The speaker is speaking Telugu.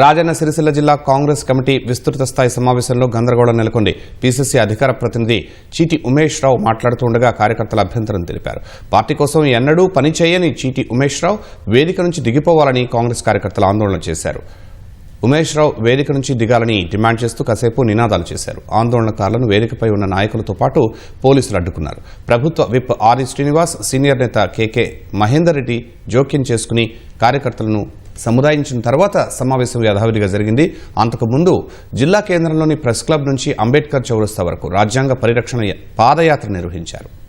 రాజన్న సిరిసిల్ల జిల్లా కాంగ్రెస్ కమిటీ విస్తృత స్థాయి సమావేశంలో గందరగోళం నెలకొంది. పీసీసీ అధికార ప్రతినిధి చీటి ఉమేష్ రావు మాట్లాడుతుండగా కార్యకర్తల అభ్యంతరం తెలిపారు. పార్టీ కోసం ఎన్నడూ పనిచేయని చీటి ఉమేష్ రావు వేదిక నుంచి దిగిపోవాలని కాంగ్రెస్ కార్యకర్తలు ఆందోళన చేశారు. ఉమేష్ రావు వేదిక నుంచి దిగాలని డిమాండ్ చేస్తూ కాసేపు నినాదాలు చేశారు. ఆందోళనకారులను వేదికపై ఉన్న నాయకులతో పాటు పోలీసులు అడ్డుకున్నారు. ప్రభుత్వ విప్ ఆర్ఈ శ్రీనివాస్ సీనియర్ నేత కేకే మహేందర్ రెడ్డి జోక్యం చేసుకుని కార్యకర్తలను సముదాయించిన తర్వాత సమావేశం యథావిధిగా జరిగింది. అంతకుముందు జిల్లా కేంద్రంలోని ప్రెస్ క్లబ్ నుంచి అంబేద్కర్ చౌరస్తా వరకు రాజ్యాంగ పరిరక్షణ పాదయాత్ర నిర్వహించారు.